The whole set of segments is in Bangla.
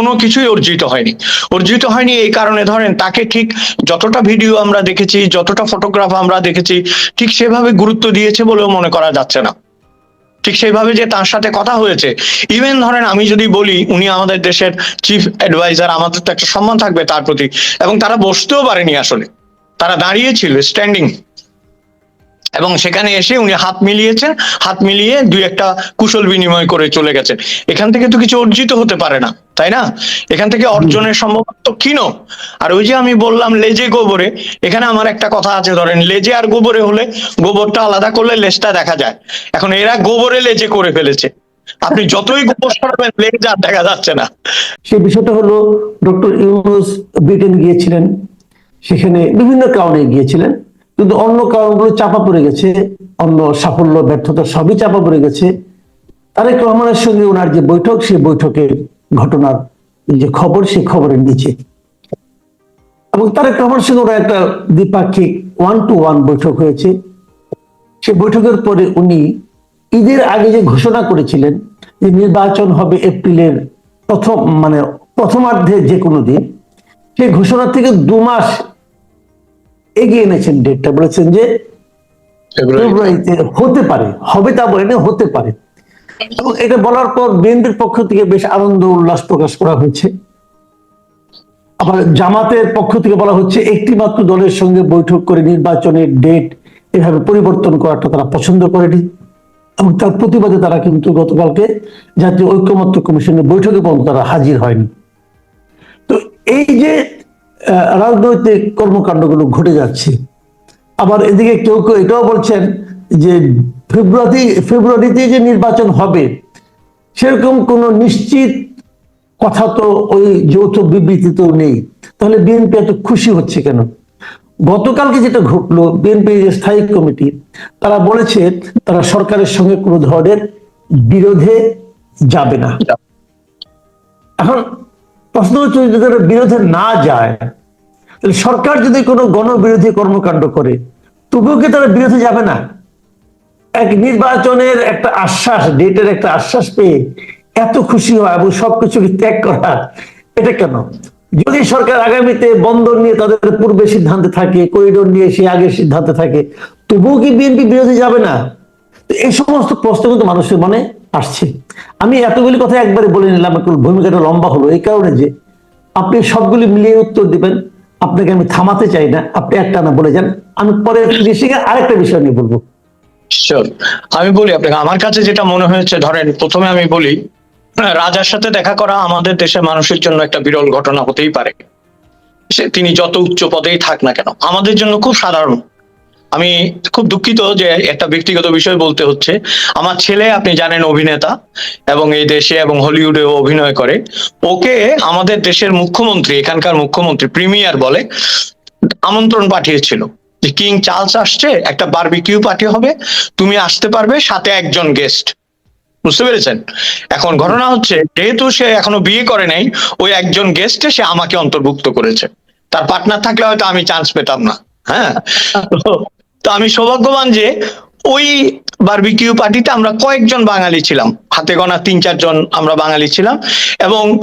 কোনো কিছুই অর্জিত হয়নি। অর্জিত হয়নি এই কারণে ধরেন তাকে ঠিক যতটা ভিডিও আমরা দেখেছি, যতটা ফটোগ্রাফ আমরা দেখেছি, ঠিক সেভাবে গুরুত্ব দিয়েছে বলেও মনে করা যাচ্ছে না। ঠিক সেইভাবে যে তার সাথে কথা হয়েছে। ইভেন ধরেন আমি যদি বলি, উনি আমাদের দেশের চিফ অ্যাডভাইজার আমাদের তো একটা সম্মান থাকবে তার প্রতি। এবং তারা বসতেও পারেনি আসলে। তারা দাঁড়িয়েছিল স্ট্যান্ডিং এবং সেখানে এসে উনি হাত মিলিয়েছেন হাত মিলিয়ে দুই একটা কুশল বিনিময় করে চলে গেছেন। এখান থেকে তো কিছু অর্জিত হতে পারে না তাই না? এখান থেকে অর্জনের সম্ভবত ক্ষীণ। আর ওই যে আমি বললাম লেজে গোবরে এখানে আমার একটা কথা আছে ধরেন লেজে আর গোবরে হলে গোবরটা আলাদা করলে লেজটা দেখা যায়। এখন এরা গোবরে লেজে করে ফেলেছে। আপনি যতই গোবর সরাবেন লেজ আর দেখা যাচ্ছে না। সেই বিষয়টা হলো ডক্টর ইউনুস ব্রিটেন গিয়েছিলেন সেখানে বিভিন্ন কারণে গিয়েছিলেন। কিন্তু অন্য কারণগুলো চাপা পড়ে গেছে, অন্য সাফল্য, ব্যর্থতা সবই চাপা পড়ে গেছে। তারেক রহমানের সঙ্গে ওনার যে বৈঠক, সেই বৈঠকের ঘটনার যে খবর, সেই খবরের নিচে। এবং তারেক রহমানের সঙ্গে ওরা একটা দ্বিপাক্ষিক ওয়ান টু ওয়ান বৈঠক হয়েছে। সে বৈঠকের পরে উনি ঈদের আগে যে ঘোষণা করেছিলেন যে নির্বাচন হবে এপ্রিলের প্রথম মানে প্রথমার্ধে যে কোনো দিন, সেই ঘোষণা থেকে দু মাস এগিয়ে এনেছেন ডেটটা বলেছেন যে ফেব্রুয়ারিতে হতে পারে হবে তা বলেন হতে পারে। এবং এটা বলার পর বিএনপির পক্ষ থেকে বেশ আনন্দ উল্লাস প্রকাশ করা হয়েছে। আবার জামাতের পক্ষ থেকে বলা হচ্ছে একটি মাত্র দলের সঙ্গে বৈঠক করে নির্বাচনের ডেট এভাবে পরিবর্তন করাটা তারা পছন্দ করেনি। এবং তার প্রতিবাদে তারা কিন্তু গতকালকে জাতীয় ঐক্যমত্য কমিশনের বৈঠকে পর্যন্ত তারা হাজির হয়নি। তো এই যে রাজনৈতিক কর্মকাণ্ডগুলো ঘটে যাচ্ছে। আবার এদিকে কেউ কেউ এটাও বলছেন যে ফেব্রুয়ারি ফেব্রুয়ারিতে যে নির্বাচন হবে সেরকম কোনো নিশ্চিত কথা তো ওই যৌথ বিবৃতিতেও নেই। তাহলে বিএনপি এত খুশি হচ্ছে কেন? গতকালকে যেটা ঘটলো বিএনপি যে স্থায়ী কমিটি তারা বলেছে তারা সরকারের সঙ্গে কোনো ধরনের বিরোধে যাবে না। এখন প্রশ্ন হচ্ছে যদি বিরোধে না যায়, তাহলে সরকার যদি কোনো গণবিরোধী কর্মকাণ্ড করে, তবুও কি তারা বিরোধে যাবে না? এক নির্বাচনের একটা আশ্বাস, ডেটের একটা আশ্বাস পেয়ে এত খুশি হয় এবং সবকিছুকে ত্যাগ করা, এটা কেন? যদি সরকার আগামীতে বন্দর নিয়ে তাদের পূর্বে সিদ্ধান্তে থাকে, করিডোর নিয়ে সে আগে সিদ্ধান্তে থাকে, তবুও কি বিএনপি বিরোধী যাবে না? এই সমস্ত প্রশ্ন কিন্তু মানুষের মনে আসছে। আমি এতগুলি কথা একবারে বলে নিলাম, একটু ভূমিকাটা লম্বা হলো। এই কারণে যে আপনি সবগুলি মিলিয়ে উত্তর দিবেন, আপনাকে আমি থামাতে চাই না, আপনি একটা না বলে যান। আমি পরে ঋষিকে আরেকটা বিষয় নিয়ে বলব. আমি বলি আপনাকে, আমার কাছে যেটা মনে হয়েছে, ধরেন প্রথমে আমি বলি, রাজার সাথে দেখা করা আমাদের দেশের মানুষের জন্য একটা বিরল ঘটনা হতেই পারে। তিনি যত উচ্চ পদেই থাক না কেন, আমাদের জন্য খুব সাধারণ। আমি খুব দুঃখিত যে একটা ব্যক্তিগত বিষয় বলতে হচ্ছে। আমার ছেলে, আপনি জানেন, অভিনেতা এবং এই দেশে এবং হলিউডে অভিনয় করে। ওকে আমাদের দেশের মুখ্যমন্ত্রী, এখানকার মুখ্যমন্ত্রী, প্রিমিয়ার বলে, আমন্ত্রণ পাঠিয়েছিল যে, কিং চার্লস আসছে, একটা বারবিকিউ পার্টি হবে, তুমি আসতে পারবে, সাথে একজন গেস্ট। বুঝতে পেরেছেন? এখন ঘটনা হচ্ছে, যেহেতু সে এখনও বিয়ে করে নাই, ওই একজন গেস্টে সে আমাকে অন্তর্ভুক্ত করেছে। তার পার্টনার থাকলে হয়তো আমি চান্স পেতাম না হ্যাঁ? তো- আমি সৌভাগ্যবান যে ওই বারবিকিউ পার্টিতে আমরা কয়েকজন বাঙালি ছিলাম। হাতে গোনা তিন চারজন আমরা বাঙালি ছিলাম এবং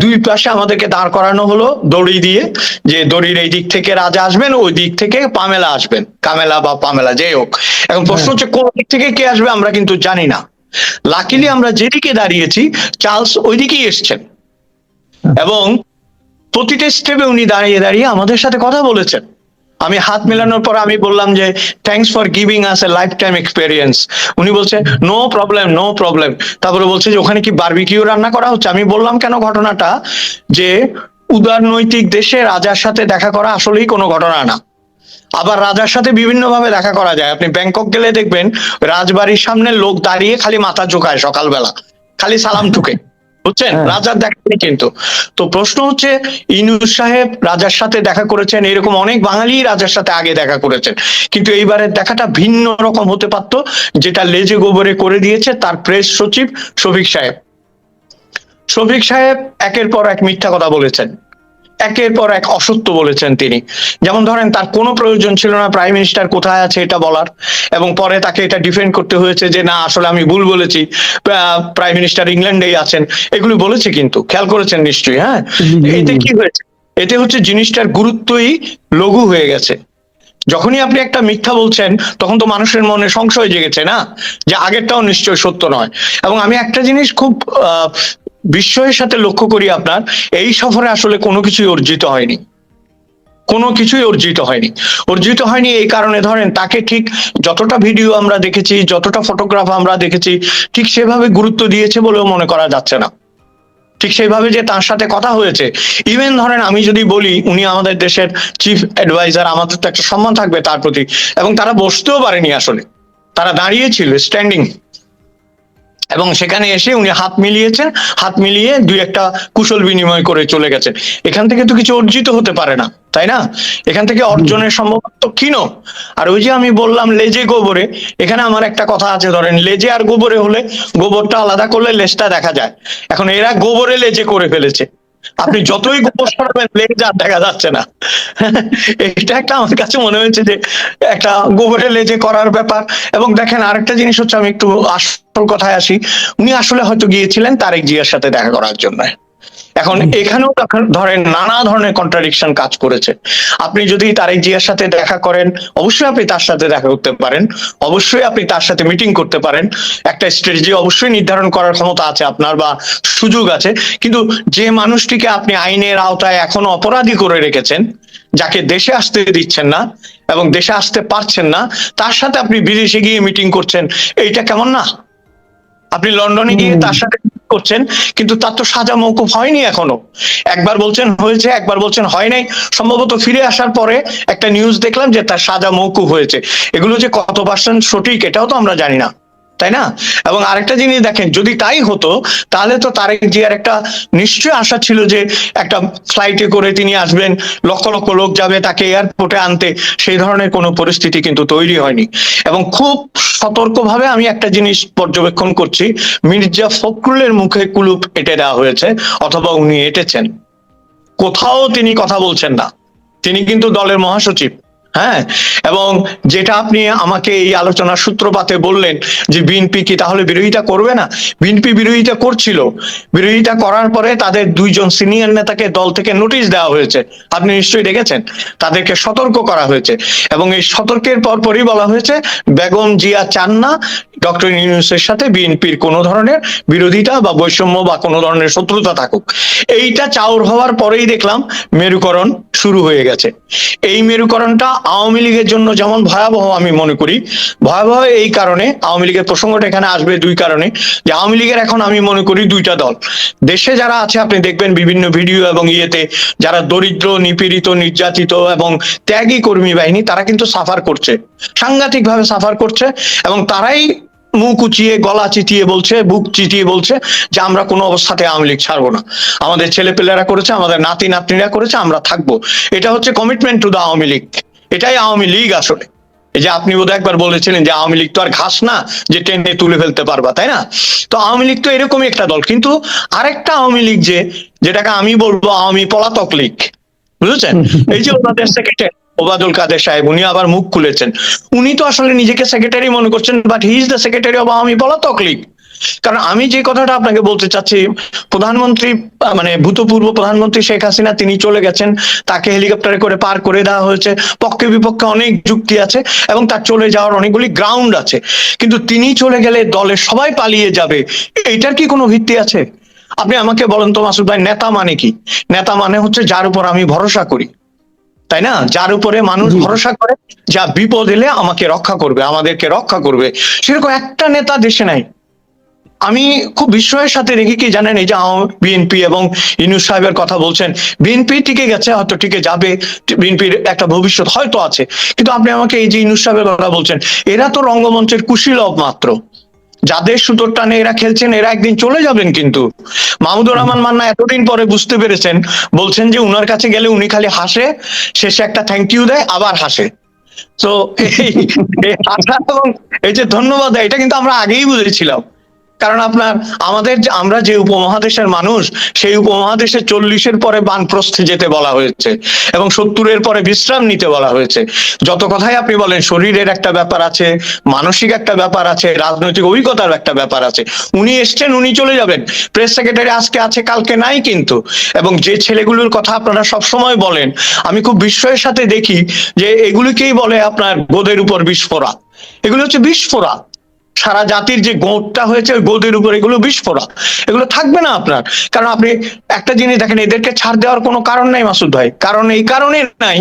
দুই পাশে আমাদেরকে দাঁড় করানো হলো দড়ি দিয়ে যে দড়ির এই দিক থেকে রাজা আসবেন ওই দিক থেকে পামেলা আসবেন কামেলা বা পামেলা যাই হোক। এখন প্রশ্ন হচ্ছে কোন দিক থেকে কে আসবে আমরা কিন্তু জানি না। লাকিলি আমরা যেদিকে দাঁড়িয়েছি চার্লস ওইদিকেই এসছেন। এবং প্রতিটা স্টেপে উনি দাঁড়িয়ে দাঁড়িয়ে আমাদের সাথে কথা বলেছেন। আমি হাত মেলানোর পর আমি বললাম যে thanks for giving us a lifetime experience উনি বলছে নো প্রবলেম নো প্রবলেম তারপরে বলছে যে, ওখানে কি বারবিকিউ রান্না করা হচ্ছে? আমি বললাম, কেন ঘটনাটা? যে, উদারনৈতিক দেশে রাজার সাথে দেখা করা আসলেই কোনো ঘটনা না। আবার রাজার সাথে বিভিন্ন ভাবে দেখা করা যায়। আপনি ব্যাংকক গেলে দেখবেন, রাজবাড়ির সামনে লোক দাঁড়িয়ে খালি মাথা ঝুঁকায় সকালবেলা। খালি সালাম ঠুকে। বুঝছেন? রাজা রাজার দেখা কিন্তু। তো প্রশ্ন হচ্ছে ইনুস সাহেব রাজার সাথে দেখা করেছেন এরকম অনেক বাঙালি রাজার সাথে আগে দেখা করেছেন। কিন্তু এইবারের দেখাটা ভিন্ন রকম হতে পারত যেটা লেজে গোবরে করে দিয়েছে তার প্রেস সচিব শফিক সাহেব। শফিক সাহেব একের পর এক মিথ্যা কথা বলেছেন। একের পর এক অসত্য বলেছেন তিনি। যেমন ধরেন তার কোনো প্রয়োজন ছিল না প্রাইম মিনিস্টার কোথায় আছে এটা বলার। এবং পরে তাকে এটা ডিফেন্ড করতে হয়েছে যে না আসলে আমি ভুল বলেছি। প্রাইম মিনিস্টার ইংল্যান্ডেই আছেন। এগুলি বলেছে কিন্তু খেয়াল করেছেন নিশ্চয়ই হ্যাঁ? এতে কি হয়েছে? এতে হচ্ছে জিনিসটার গুরুত্বই লঘু হয়ে গেছে। যখনই আপনি একটা মিথ্যা বলছেন তখন তো মানুষের মনে সংশয় জেগেছে না? যে আগেরটাও নিশ্চয় সত্য নয়। এবং আমি একটা জিনিস খুব আহ, বিস্ময়ের সাথে লক্ষ্য করি আপনার, এই সফরে আসলে কোনো কিছুই অর্জিত হয়নি। কোনো কিছুই অর্জিত হয়নি। অর্জিত হয়নি এই কারণে ধরেন তাকে ঠিক যতটা ভিডিও আমরা দেখেছি, যতটা ফটোগ্রাফ আমরা দেখেছি, ঠিক সেভাবে গুরুত্ব দিয়েছে বলেও মনে করা যাচ্ছে না। ঠিক সেইভাবে যে তার সাথে কথা হয়েছে। ইভেন ধরেন আমি যদি বলি, উনি আমাদের দেশের চিফ অ্যাডভাইজার আমাদের তো একটা সম্মান থাকবে তার প্রতি। এবং তারা বসতেও পারেনি আসলে। তারা দাঁড়িয়েছিল স্ট্যান্ডিং এবং সেখানে এসে উনি হাত মিলিয়েছেন, হাত মিলিয়ে দুই একটা কুশল বিনিময় করে চলে গেছেন। এখান থেকে তো কিছু অর্জিত হতে পারে না, তাই না? এখান থেকে অর্জনের সম্ভবত ক্ষীণ। আর ওই যে আমি বললাম লেজে গোবরে, এখানে আমার একটা কথা আছে, ধরেন লেজে আর গোবরে হলে গোবরটা আলাদা করলে লেজটা দেখা যায়। এখন এরা গোবরে লেজে করে ফেলেছে। আপনি যতই গোবর সরাবেন লেজ দেখা যাচ্ছে না। এটা একটা আমার কাছে মনে হয়েছে যে, একটা গোবরে লেজে করার ব্যাপার। এবং দেখেন, আরেকটা জিনিস হচ্ছে, আমি একটু আসল কথায় আসি। উনি আসলে হয়তো গিয়েছিলেন তারেক জিয়ার সাথে দেখা করার জন্য। এখন এখানেও ধরেন নানা ধরনের কন্ট্রাডিকশন কাজ করেছে। আপনি যদি তারেক জিয়ার সাথে দেখা করেন অবশ্যই আপনি তার সাথে দেখা করতে পারেন অবশ্যই আপনি তার সাথে মিটিং করতে পারেন। একটা স্ট্র্যাটেজি অবশ্যই নির্ধারণ করার ক্ষমতা আছে আপনার বা সুযোগ আছে। কিন্তু যে মানুষটিকে আপনি আইনের আওতায় এখনও অপরাধী করে রেখেছেন যাকে দেশে আসতে দিচ্ছেন না এবং দেশে আসতে পারছেন না তার সাথে আপনি বিদেশে গিয়ে মিটিং করছেন এইটা কেমন না? আপনি লন্ডনে গিয়ে তার সাথে করছেন, কিন্তু তার তো সাজা মৌকুফ হয়নি এখনও। একবার বলছেন হয়েছে, একবার বলছেন হয় নাই। সম্ভবত ফিরে আসার পরে একটা নিউজ দেখলাম যে তার সাজা মৌকুফ হয়েছে। এগুলো যে কত পার্সেন্ট সঠিক, এটাও তো আমরা জানি না। তাই না? এবং আরেকটা জিনিস দেখেন, যদি তাই হতো, তাহলে তো তারেক জিয়ার একটা নিশ্চয় আশা ছিল যে একটা ফ্লাইটে করে তিনি আসবেন, লক্ষ লক্ষ লোক যাবে তাকে এয়ারপোর্টে আনতে, সেই ধরনের কোনো পরিস্থিতি কিন্তু তৈরি হয়নি। এবং খুব সতর্কভাবে আমি একটা জিনিস পর্যবেক্ষণ করছি, মির্জা ফখরুলের মুখে কুলুপ এঁটে দেওয়া হয়েছে, অথবা উনি এঁটেছেন। কোথাও তিনি কথা বলছেন না। তিনি কিন্তু দলের মহাসচিব। হ্যাঁ? এবং যেটা আপনি আমাকে এই আলোচনার সূত্রপাতে বললেন যে বিএনপি কি তাহলে বিরোধিতা করবে না? বিএনপি বিরোধিতা করছিল। বিরোধিতা করার পরে তাদের দুইজন সিনিয়র নেতাকে দল থেকে নোটিশ দেওয়া হয়েছে। আপনি নিশ্চয়ই দেখেছেন? তাদেরকে সতর্ক করা হয়েছে। এবং এই সতর্কের পরপরই বলা হয়েছে, বেগম জিয়া চান না ডক্টর ইউনুসের সাথে বিএনপির কোনো ধরনের বিরোধিতা বা বৈষম্য বা কোনো ধরনের শত্রুতা থাকুক। এইটা চাউর হওয়ার পরেই দেখলাম মেরুকরণ শুরু হয়ে গেছে। এই মেরুকরণটা আওয়ামী লীগের জন্য যেমন ভয়াবহ আমি মনে করি, ভয়াবহ এই কারণে আওয়ামী লীগের প্রসঙ্গটা এখানে আসবে দুই কারণে। যে আওয়ামী লীগের এখন আমি মনে করি দুইটা দল। দেশে যারা আছে, আপনি দেখবেন বিভিন্ন ভিডিও এবং ইয়েতে যারা দরিদ্র, নিপীড়িত, নির্যাতিত এবং ত্যাগী কর্মী বাহিনী, তারা কিন্তু সাফার করছে। সাংঘাতিক ভাবে সাফার করছে এবং তারাই মুখ উঁচিয়ে, গলা চিটিয়ে বলছে, বুক চিটিয়ে বলছে যে আমরা কোনো অবস্থাতে আওয়ামী লীগ ছাড়বো না। আমাদের ছেলেপেলেরা করেছে, আমাদের নাতি নাতনিরা করেছে, আমরা থাকব। এটা হচ্ছে commitment to the Awami League. এটাই আওয়ামী লীগ আসলে। এই যে আপনি বোধহয় একবার বলেছিলেন যে আওয়ামী লীগ তো আর ঘাস না যে টেনে তুলে ফেলতে পারবা তাই না? তো আওয়ামী লীগ তো এরকমই একটা দল। কিন্তু আরেকটা আওয়ামী লীগ যে যেটাকে আমি বলব আওয়ামী পলাতক লীগ বুঝেছেন? এই যে ওনাদের সেক্রেটারি ওবাদুল কাদের সাহেব উনি আবার মুখ খুলেছেন। উনি তো আসলে নিজেকে সেক্রেটারি মনে করছেন but he is the secretary of Awami পলাতক লীগ। কারণ আমি যে কথাটা আপনাকে বলতে চাচ্ছি প্রধানমন্ত্রী মানে ভূতপূর্ব প্রধানমন্ত্রী শেখ হাসিনা তিনি চলে গেছেন। তাকে হেলিকপ্টারে করে পার করে দেওয়া হয়েছে। পক্ষে বিপক্ষে অনেক যুক্তি আছে এবং তার চলে যাওয়ার অনেকগুলি গ্রাউন্ড আছে। কিন্তু তিনি চলে গেলে দলের সবাই পালিয়ে যাবে এইটার কি কোনো ভিত্তি আছে? আপনি আমাকে বলেন তো মাসুদ ভাই নেতা মানে কি? নেতা মানে হচ্ছে যার উপর আমি ভরসা করি। তাই না? যার উপরে মানুষ ভরসা করে যা বিপদ এলে আমাকে রক্ষা করবে আমাদেরকে রক্ষা করবে। সেরকম একটা নেতা দেশে নাই। আমি খুব বিস্ময়ের সাথে দেখি কি জানেন, এই যে বিএনপি এবং ইনুস সাহেবের কথা বলছেন, বিএনপি টিকে গেছে, হয়তো টিকে যাবে, বিএনপির একটা ভবিষ্যৎ হয়তো আছে। কিন্তু আপনি আমাকে এই যে ইনুস সাহেবের কথা বলছেন, এরা তো রঙ্গমঞ্চের কুশীলভ মাত্র যাদের সুতোর টানে এরা খেলছেন, এরা একদিন চলে যাবেন কিন্তু। মাহমুদুর রহমান মান্না এতদিন পরে বুঝতে পেরেছেন, বলছেন যে উনার কাছে গেলে উনি খালি হাসে, শেষে একটা থ্যাংক ইউ দেয়, আবার হাসে। তো এই এবং এই যে ধন্যবাদ এটা কিন্তু আমরা আগেই বুঝেছিলাম। কারণ আপনার আমাদের আমরা যে উপমহাদেশের মানুষ, সেই উপমহাদেশে চল্লিশের পরে বানপ্রস্থে যেতে বলা হয়েছে এবং সত্তরের পরে বিশ্রাম নিতে বলা হয়েছে। যত কথাই আপনি বলেন, শরীরের একটা ব্যাপার আছে, মানসিক একটা ব্যাপার আছে, রাজনৈতিক অভিজ্ঞতার একটা ব্যাপার আছে। উনি এসছেন, উনি চলে যাবেন। প্রেস সেক্রেটারি আজকে আছে, কালকে নাই কিন্তু। এবং যে ছেলেগুলোর কথা আপনারা সব সময় বলেন, আমি খুব বিস্ময়ের সাথে দেখি যে এগুলিকেই বলে আপনার গোদের উপর বিস্ফোরা এগুলো হচ্ছে বিস্ফোরা সারা জাতির যে গোটটা হয়েছে, ওই গোদের উপর এগুলো বিস্ফোরক। এগুলো থাকবে না আপনার। কারণ আপনি একটা জিনিস দেখেন, এদেরকে ছাড় দেওয়ার কোনো কারণ নাই মাসুদ ভাই। কারণ এই কারণে নাই,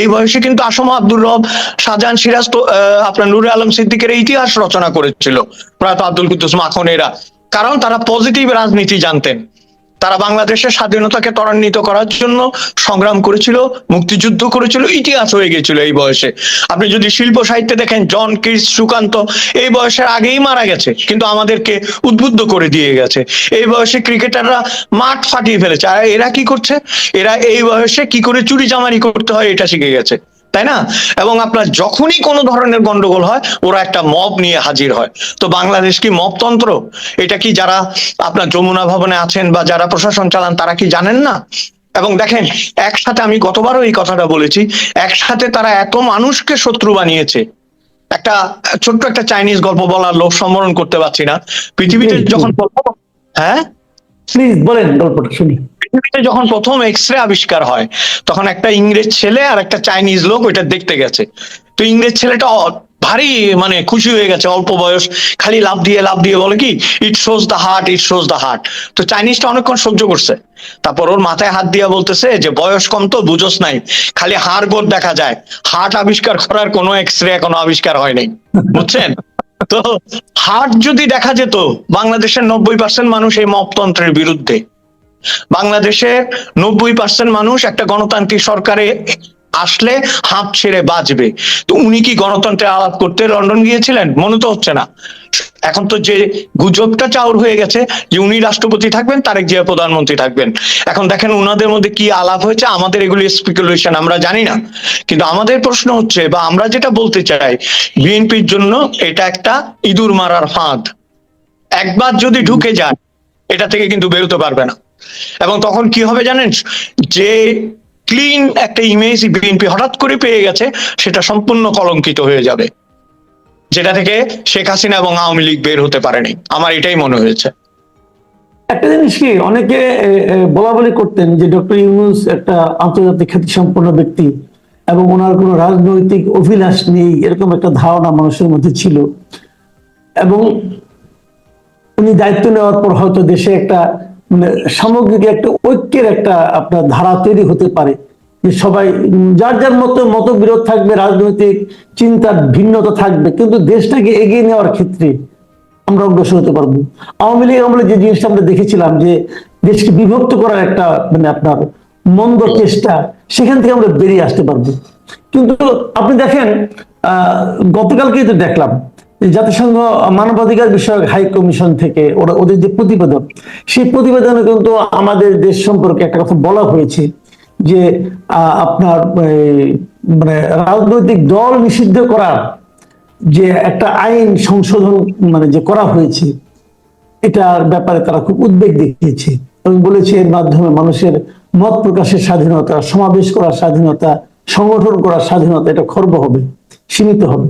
এই বয়সে কিন্তু আসম আব্দুর রব, শাহজাহান সিরাজ তো আপনার নুরে আলম সিদ্দিকের ইতিহাস রচনা করেছিল। প্রয়াত আব্দুল কুদ্দুস মাখনেরা। কারণ তারা পজিটিভ রাজনীতি জানতেন। তারা বাংলাদেশের স্বাধীনতাকে ত্বরান্বিত করার জন্য সংগ্রাম করেছিল, মুক্তিযুদ্ধ করেছিল, ইতিহাস হয়ে গেছিল এই বয়সে। আপনি যদি শিল্প সাহিত্যে দেখেন, জন কিস সুকান্ত এই বয়সের আগেই মারা গেছে, কিন্তু আমাদেরকে উদ্বুদ্ধ করে দিয়ে গেছে। এই বয়সে ক্রিকেটাররা মাঠ ফাটিয়ে ফেলেছে। আর এরা কি করছে? এরা এই বয়সে কি করে চুরি চামারি করতে হয়, এটা শিখে গেছে। তাই না? এবং আপনার যখনই কোনো ধরনের গন্ডগোল হয় ওরা একটা মব নিয়ে হাজির হয়। তো বাংলাদেশ কি মবতন্ত্র এটা কি যারা আপনার যমুনা ভবনে আছেন বা যারা প্রশাসন চালান তারা কি জানেন না? এবং দেখেন একসাথে আমি গতবারও এই কথাটা বলেছি একসাথে তারা এত মানুষকে শত্রু বানিয়েছে। একটা ছোট্ট একটা চাইনিজ গল্প বলার লোক সম্বরণ করতে পারছি না। পৃথিবীতে। যখন হ্যাঁ? প্লিজ বলেন গল্পটা শুনি। পৃথিবীতে যখন প্রথম এক্স রে আবিষ্কার হয়, তখন একটা ইংরেজ ছেলে আর একটা চাইনিজ লোক ওইটা দেখতে গেছে। তো ইংরেজ ছেলেটা ভারী মানে খুশি হয়ে গেছে, অল্প বয়স, খালি লাভ দিয়ে লাভ দিয়ে বলে কি it shows the heart it shows the heart তো চাইনিজটা অনেকক্ষণ সহ্য করছে। তারপর ওর মাথায় হাত দিয়া বলতেছে যে, বয়স কম তো, বুঝোস নাই। খালি হাড় গোড় দেখা যায়। হার্ট আবিষ্কার করার কোনো এক্স রে এখনও আবিষ্কার হয়নি। বুঝছেন? তো হার্ট যদি দেখা যেত, বাংলাদেশের নব্বই পার্সেন্ট মানুষ এই মপতন্ত্রের বিরুদ্ধে। বাংলাদেশের নব্বই পার্সেন্ট মানুষ একটা গণতান্ত্রিক সরকারে আসলে হাঁপ ছেড়ে বাঁচবে। তো উনি কি গণতন্ত্রে আলাপ করতে লন্ডন গিয়েছিলেন? মনে তো হচ্ছে না। এখন তো যে গুজবটা চাউর হয়ে গেছে যে উনি রাষ্ট্রপতি থাকবেন, তারেক জিয়া প্রধানমন্ত্রী থাকবেন। এখন দেখেন উনাদের মধ্যে কি আলাপ হয়েছে? আমাদের এগুলি স্পেকুলেশন আমরা জানি না। কিন্তু আমাদের প্রশ্ন হচ্ছে বা আমরা যেটা বলতে চাই, বিএনপির জন্য এটা একটা ইঁদুর মারার ফাঁদ। একবার যদি ঢুকে যায়, এটা থেকে কিন্তু বেরোতে পারবে না। এবং তখন কি হবে জানেন? যে ক্লিন একটা ইমেজ বিএনপি হঠাৎ করে পেয়ে গেছে, সেটা সম্পূর্ণ কলঙ্কিত হয়ে যাবে। যেটা থেকে শেখ হাসিনা এবং আওয়ামী লীগ বের হতে পারেনি। আমার এটাই মনে হয়েছে। একটা জিনিস কি, অনেকে বলা বলি করতেন যে ডক্টর ইউনুস একটা আন্তর্জাতিক খ্যাতি সম্পন্ন ব্যক্তি এবং ওনার কোনো রাজনৈতিক অভিলাষ নেই, এরকম একটা ধারণা মানুষের মধ্যে ছিল। এবং উনি দায়িত্ব নেওয়ার পর হয়তো দেশে একটা সামগ্রিক একটা ঐক্যের একটা আপনার ধারা তৈরি হতে পারে। যে সবাই, যার যার মতো মতবিরোধ থাকবে, রাজনৈতিক চিন্তার ভিন্নতা থাকবে, কিন্তু দেশটাকে এগিয়ে নেওয়ার ক্ষেত্রে আমরা অগ্রসর হতে পারব। আওয়ামী লীগ আমলে যে জিনিসটা আমরা দেখেছিলাম, যে দেশকে বিভক্ত করার একটা মানে আপনার মন্দ চেষ্টা, সেখান থেকে আমরা বেরিয়ে আসতে পারব। কিন্তু আপনি দেখেন, আহ, গতকালকেই তো দেখলাম জাতিসংঘ মানবাধিকার বিষয়ক হাই কমিশন থেকে ওরা ওদের যে প্রতিবেদন, সেই প্রতিবেদনে কিন্তু আমাদের দেশ সম্পর্কে একটা কথা বলা হয়েছে যে আপনার মানে রাজনৈতিক দল নিষিদ্ধ করার যে একটা আইন সংশোধন মানে যে করা হয়েছে, এটার ব্যাপারে তারা খুব উদ্বেগ দেখিয়েছে এবং বলেছে এর মাধ্যমে মানুষের মত প্রকাশের স্বাধীনতা, সমাবেশ করার স্বাধীনতা, সংগঠন করার স্বাধীনতা, এটা খর্ব হবে, সীমিত হবে।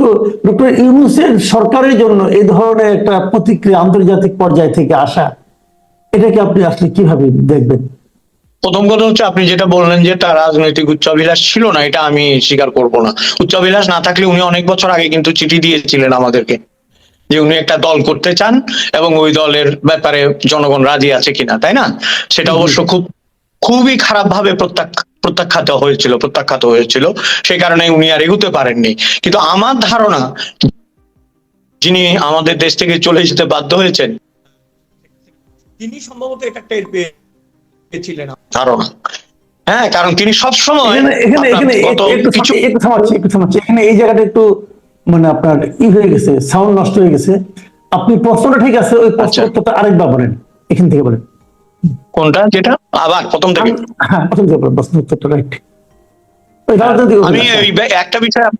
তো ডক্টর ইউনুসের সরকারের জন্য এই ধরনের একটা প্রতিক্রিয়া আন্তর্জাতিক পর্যায় থেকে আসা এটাকে আপনি আসলে কীভাবে দেখবেন? প্রথম কথা হচ্ছে আপনি যেটা বললেন যে তার রাজনৈতিক উচ্চাভিলাষ ছিল না এটা আমি স্বীকার করব না। উচ্চাভিলাষ না থাকলে উনি অনেক বছর আগে কিন্তু চিঠি দিয়েছিলেন আমাদেরকে যে উনি একটা দল করতে চান এবং ওই দলের ব্যাপারে জনগণ রাজি আছে কিনা তাই না? সেটা অবশ্য খুব খুবই খারাপ ভাবে প্রত্যাখ্যাত হয়েছিল প্রত্যাখ্যাত হয়েছিল। সেই কারণে উনি আর এগুতে পারেননি। কিন্তু আমার ধারণা যিনি আমাদের দেশ থেকে চলে যেতে বাধ্য হয়েছেন তিনি সম্ভবত এটা টের পেয়েছিলেন ধারণা। হ্যাঁ কারণ তিনি সবসময় এখানে এখানে কিছু একটু থামাচ্ছি একটু থামাচ্ছি এখানে এই জায়গাটা একটু মানে আপনার ই হয়ে গেছে সাউন্ড নষ্ট হয়ে গেছে। আপনি প্রশ্নটা ঠিক আছে ওই আচ্ছা। প্রশ্নটা আরেকবার বলেন এখান থেকে বলেন। কোনটা? যেটা? আবার প্রথম থেকে। আমি- হ্যাঁ প্রথম থেকে প্রশ্ন উত্তরটা রাইট। আমি একটা বিষয়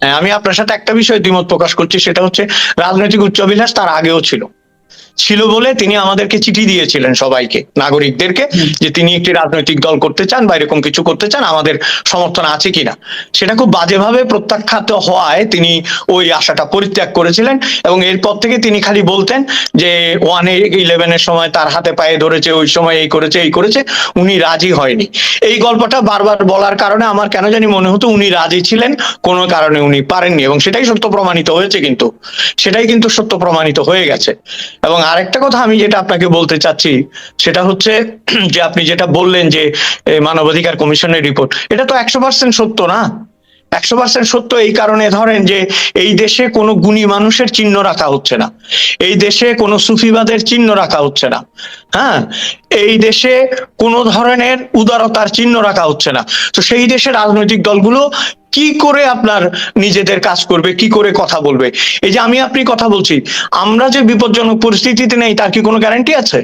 হ্যাঁ, আমি আপনার সাথে একটা বিষয় দ্বিমত প্রকাশ করছি সেটা হচ্ছে রাজনৈতিক উচ্চ অভিলাষ তার আগেও ছিল। ছিল বলে তিনি আমাদেরকে চিঠি দিয়েছিলেন সবাইকে, নাগরিকদেরকে, যে তিনি একটি রাজনৈতিক দল করতে চান বা এরকম কিছু করতে চান, আমাদের সমর্থন আছে কিনা। সেটা খুব বাজেভাবে প্রত্যাখ্যাত হওয়ায় তিনি ওই আশাটা পরিত্যাগ করেছিলেন এবং এরপর থেকে তিনি খালি বলতেন যে ওয়ান ইলেভেনের সময় তার হাতে পায়ে ধরেছে, ওই সময় এই করেছে এই করেছে, উনি রাজি হয়নি। এই গল্পটা বারবার বলার কারণে আমার কেন জানি মনে হতো উনি রাজি ছিলেন, কোনো কারণে উনি পারেননি এবং সেটাই সত্য প্রমাণিত হয়েছে কিন্তু। সেটাই কিন্তু সত্য প্রমাণিত হয়ে গেছে। এবং আরেকটা কথা আমি যেটা আপনাকে বলতে চাচ্ছি, সেটা হচ্ছে যে আপনি যেটা বললেন যে মানবাধিকার কমিশনের রিপোর্ট, এটা তো একশো পার্সেন্ট সত্য না? একশো পার্সেন্ট সত্য এই কারণে ধরেন যে, এই দেশে কোনো গুণী মানুষের চিহ্ন রাখা হচ্ছে না। এই দেশে কোনো সুফিবাদের চিহ্ন রাখা হচ্ছে না। হ্যাঁ? এই দেশে কোনো ধরনের উদারতার চিহ্ন রাখা হচ্ছে না। তো সেই দেশের রাজনৈতিক দলগুলো কি করে আপনার নিজেদের কাজ করবে? কি করে কথা বলবে? এই যে আমি আপনি কথা বলছি, আমরা যে বিপজ্জনক পরিস্থিতিতে নেই, তার কি কোনো গ্যারান্টি আছে?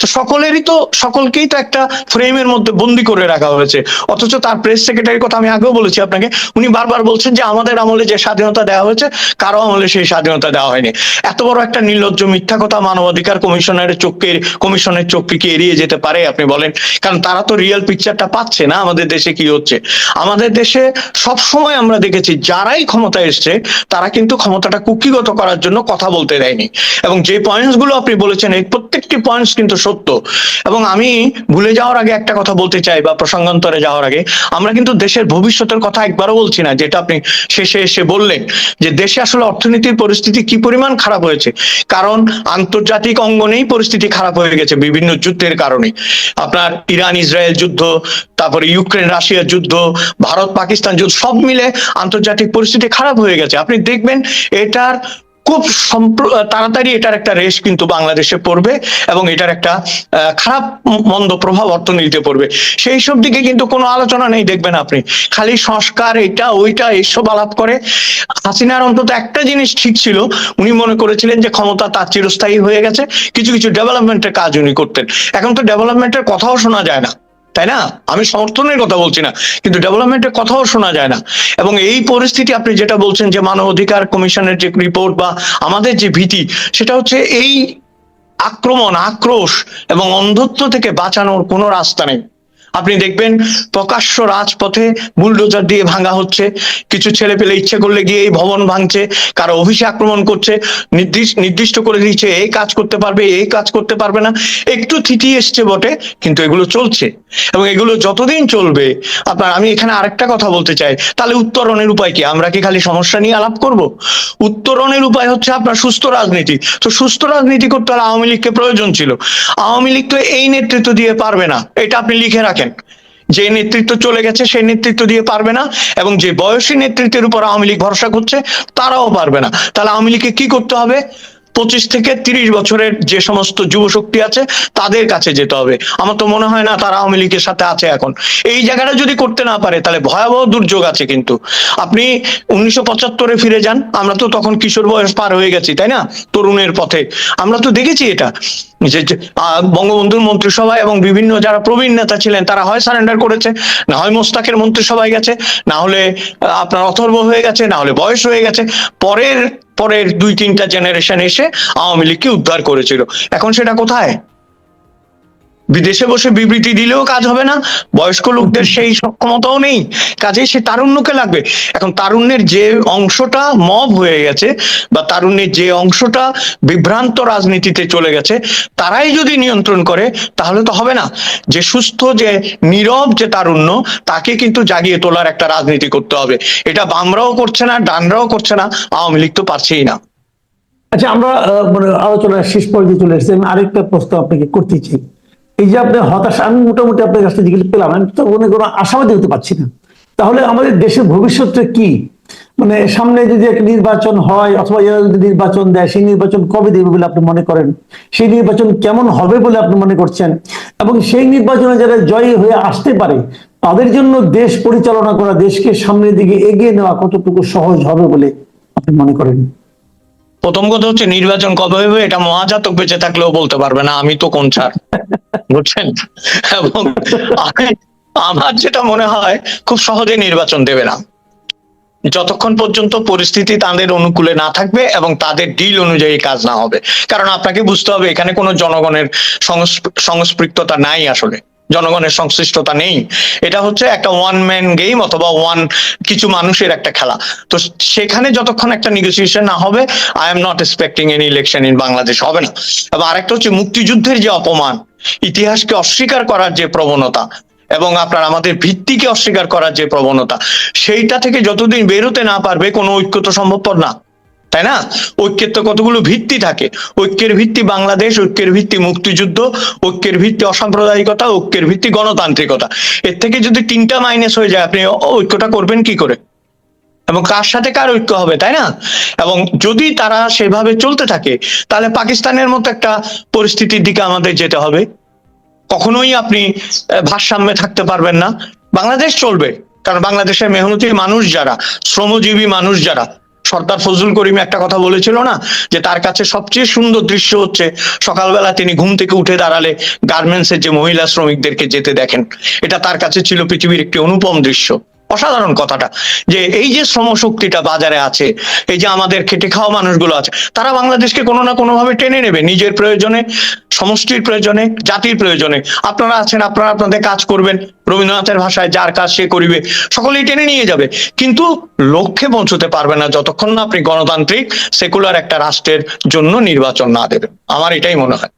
তো সকলেরই তো, সকলকেই তো একটা ফ্রেমের মধ্যে বন্দি করে রাখা হয়েছে। অথচ তার প্রেস সেক্রেটারির কথা আমি আগেও বলেছি আপনাকে, উনি বারবার বলছেন যে আমাদের আমলে যে স্বাধীনতা দেওয়া হয়েছে, কারও আমলে সেই স্বাধীনতা দেওয়া হয়নি। এত বড় একটা নির্লজ্জ মিথ্যা কথা মানবাধিকার কমিশনের চোখকে কমিশনের চোখকে কি এড়িয়ে যেতে পারে, আপনি বলেন? কারণ তারা তো রিয়েল পিকচারটা পাচ্ছে না আমাদের দেশে কি হচ্ছে? আমাদের দেশে সব সময় আমরা দেখেছি, যারাই ক্ষমতা এসছে, তারা কিন্তু ক্ষমতাটা কুকিগত করার জন্য কথা বলতে দেয়নি। এবং যে পয়েন্টসগুলো আপনি বলেছেন, এই প্রত্যেকটি পয়েন্টস কিন্তু সত্য। এবং আমি ভুলে যাওয়ার আগে একটা কথা বলতে চাই, বা প্রসঙ্গান্তরে যাওয়ার আগে। আমরা কিন্তু দেশের ভবিষ্যতের কথা একবারও বলছি না, যেটা আপনি শেষে এসে বললেন, যে দেশে আসলে অর্থনীতির পরিস্থিতি কি পরিমাণ খারাপ হয়েছে। কারণ আন্তর্জাতিক অঙ্গনেই পরিস্থিতি খারাপ হয়ে গেছে বিভিন্ন যুদ্ধের কারণে। আপনার ইরান ইসরায়েল যুদ্ধ, তারপরে ইউক্রেন রাশিয়ার যুদ্ধ ভারত পাকিস্তান যুদ্ধ, সব মিলে আন্তর্জাতিক পরিস্থিতি খারাপ হয়ে গেছে। আপনি দেখবেন এটার খুব তাড়াতাড়ি এটার একটা রেশ কিন্তু বাংলাদেশে পড়বে এবং এটার একটা খারাপ মন্দ প্রভাব অর্থনীতিতে পড়বে। সেই সব দিকে কিন্তু কোনো আলোচনা নেই, দেখবেন আপনি। খালি সংস্কার, এটা, ওইটা, এইসব আলাপ করে। হাসিনার অন্তত একটা জিনিস ঠিক ছিল, উনি মনে করেছিলেন যে ক্ষমতা তার চিরস্থায়ী হয়ে গেছে। কিছু কিছু ডেভেলপমেন্টের কাজ উনি করতেন। এখন তো ডেভেলপমেন্টের কথাও শোনা যায় না। তাই না? আমি সমর্থনের কথা বলছি না, কিন্তু ডেভেলপমেন্টের কথাও শোনা যায় না। এবং এই পরিস্থিতি আপনি যেটা বলছেন যে মানবাধিকার কমিশনের যে রিপোর্ট বা আমাদের যে ভীতি, সেটা হচ্ছে এই আক্রমণ, আক্রোশ এবং অন্ধত্ব থেকে বাঁচানোর কোনো রাস্তা নেই। আপনি দেখবেন প্রকাশ্য রাজপথে বুলডোজার দিয়ে ভাঙা হচ্ছে। কিছু ছেলে পেলে ইচ্ছে করলে গিয়ে এই ভবন ভাঙছে, কারও অফিসে আক্রমণ করছে নির্দিষ্ট নির্দিষ্ট করে দিচ্ছে এই কাজ করতে পারবে এই কাজ করতে পারবে না। একটু থিতি এসছে বটে, কিন্তু এগুলো চলছে। এবং এগুলো যতদিন চলবে, আপনার আমি এখানে আরেকটা কথা বলতে চাই। তাহলে উত্তরণের উপায় কি? আমরা কি খালি সমস্যা নিয়ে আলাপ করব? উত্তরণের উপায় হচ্ছে আপনার সুস্থ রাজনীতি। তো সুস্থ রাজনীতি করতে হলে আওয়ামী লীগকে প্রয়োজন ছিল। আওয়ামী লীগ তো এই নেতৃত্ব দিয়ে পারবে না। এটা আপনি লিখে রাখেন। যে নেতৃত্ব চলে গেছে, সেই নেতৃত্ব দিয়ে পারবে না, এবং যে বয়সী নেতৃত্বের উপর আওয়ামী লীগ ভরসা করছে, তারাও পারবে না। তাহলে আওয়ামী লীগকে কি করতে হবে? পঁচিশ থেকে তিরিশ বছরের যে সমস্ত যুব শক্তি আছে, তাদের কাছে যেতে হবে। আমার তো মনে হয় না তারা আওয়ামী লীগের সাথে আছে এখন। এই জায়গাটা যদি করতে না পারে, তাহলে ভয়াবহ দুর্যোগ আছে কিন্তু। আপনি উনিশশো পঁচাত্তরে ফিরে যান, আমরা তো তখন কিশোর বয়স পার হয়ে গেছি, তাই না? তরুণের পথে। আমরা তো দেখেছি এটা। যে বঙ্গবন্ধুর মন্ত্রিসভায় এবং বিভিন্ন যারা প্রবীণ নেতা ছিলেন, তারা হয় সারেন্ডার করেছে, না হয় মোস্তাকের মন্ত্রিসভায় গেছে, না হলে আপনার অথর্ব হয়ে গেছে, না হলে বয়স হয়ে গেছে। পরের পরের দুই তিনটা জেনারেশন এসে আওয়ামী লীগকে উদ্ধার করেছিল। এখন সেটা কোথায়? বিদেশে বসে বিবৃতি দিলেও কাজ হবে না। বয়স্ক লোকদের সেই সক্ষমতাও নেই। কাজে সে তারুণ্যকে লাগবে। এখন তারুণ্যের যে অংশটা মব হয়ে গেছে বা তারুণ্যের যে অংশটা বিভ্রান্ত রাজনীতিতে চলে গেছে, তারাই যদি নিয়ন্ত্রণ করে, তাহলে তো হবে না। যে সুস্থ, যে নীরব যে তারুণ্য, তাকে কিন্তু জাগিয়ে তোলার একটা রাজনীতি করতে হবে। এটা বামরাও করছে না, ডানরাও করছে না, আওয়ামী লীগ তো পারছেই না। আচ্ছা আমরা মানে আলোচনার শেষ পর্যায়ে চলে এসেছি। আমি আরেকটা প্রশ্ন আপনাকে করতে চাই। এই যে আপনার হতাশা, আমি মোটামুটি আপনার কাছ যেগুলো পেলাম, আমি তো মনে কোনো আশাবাদী হতে পারছি না। তাহলে আমাদের দেশের ভবিষ্যৎটা কি? মানে সামনে যদি একটা নির্বাচন হয়, অথবা যদি নির্বাচন দেয়, সেই নির্বাচন কবে দেবে বলে আপনি মনে করেন? সেই নির্বাচন কেমন হবে বলে আপনি মনে করছেন? এবং সেই নির্বাচনে যারা জয়ী হয়ে আসতে পারে, তাদের জন্য দেশ পরিচালনা করা, দেশকে সামনের দিকে এগিয়ে নেওয়া কতটুকু সহজ হবে বলে আপনি মনে করেন? প্রথম কথা হচ্ছে নির্বাচন কবে হবে এটা মহাজাতক বেঁচে থাকলেও বলতে পারবে না, আমি তো কোন ছাড়। বুঝছেন? এবং আমার যেটা মনে হয়, খুব সহজে নির্বাচন দেবে না। যতক্ষণ পর্যন্ত পরিস্থিতি তাদের অনুকূলে না থাকবে এবং তাদের ডিল অনুযায়ী কাজ না হবে। কারণ আপনাকে বুঝতে হবে, এখানে কোনো জনগণের সংস্প- সংস্পৃক্ততা নাই আসলে। জনগণের সংশ্লিষ্টতা নেই। এটা হচ্ছে একটা ওয়ান ম্যান গেম অথবা ওয়ান কিছু মানুষের একটা খেলা। তো সেখানে যতক্ষণ একটা নেগোসিয়েশন না হবে I am not expecting any election in Bangladesh হবে না। এবং আরেকটা হচ্ছে মুক্তিযুদ্ধের যে অপমান, ইতিহাসকে অস্বীকার করার যে প্রবণতা এবং আপনার আমাদের ভিত্তিকে অস্বীকার করার যে প্রবণতা, সেইটা থেকে যতদিন বেরোতে না পারবে, কোনো ঐক্য তো সম্ভবপর না। তাই না? ঐক্যের তো কতগুলো ভিত্তি থাকে। ঐক্যের ভিত্তি বাংলাদেশ, ঐক্যের ভিত্তি মুক্তিযুদ্ধ, ঐক্যের ভিত্তি অসাম্প্রদায়িকতা, ঐক্যের ভিত্তি গণতান্ত্রিকতা। এর থেকে যদি তিনটা মাইনাস হয়ে যায়, আপনি ঐক্যটা করবেন কি করে? এবং কার সাথে কার ঐক্য হবে, তাই না? এবং যদি তারা সেভাবে চলতে থাকে, তাহলে পাকিস্তানের মতো একটা পরিস্থিতির দিকে আমাদের যেতে হবে। কখনোই আপনি ভারসাম্যে থাকতে পারবেন না। বাংলাদেশ চলবে, কারণ বাংলাদেশের মেহনতি মানুষ যারা, শ্রমজীবী মানুষ যারা সর্দার ফজলুল করিম একটা কথা বলেছিল না? যে তার কাছে সবচেয়ে সুন্দর দৃশ্য হচ্ছে, সকালবেলা তিনি ঘুম থেকে উঠে দাঁড়ালে গার্মেন্টস এর যে মহিলা শ্রমিকদেরকে যেতে দেখেন। এটা তার কাছে ছিল পৃথিবীর একটি অনুপম দৃশ্য। অসাধারণ কথাটা, যে এই যে শ্রমশক্তিটা বাজারে আছে, এই যে আমাদের খেটে খাওয়া মানুষগুলো আছে, তারা বাংলাদেশকে কোনো না কোনো ভাবে টেনে নেবে নিজের প্রয়োজনে, সমষ্টির প্রয়োজনে, জাতির প্রয়োজনে। আপনারা আছেন, আপনারা আপনাদের কাজ করবেন, রবীন্দ্রনাথের ভাষায় যার কাজ সে করিবে, সকলেই টেনে নিয়ে যাবে। কিন্তু লক্ষ্যে পৌঁছতে পারবে না যতক্ষণ না আপনি গণতান্ত্রিক, সেকুলার একটা রাষ্ট্রের জন্য নির্বাচন না দেবেন। আমার এটাই মনে হয়।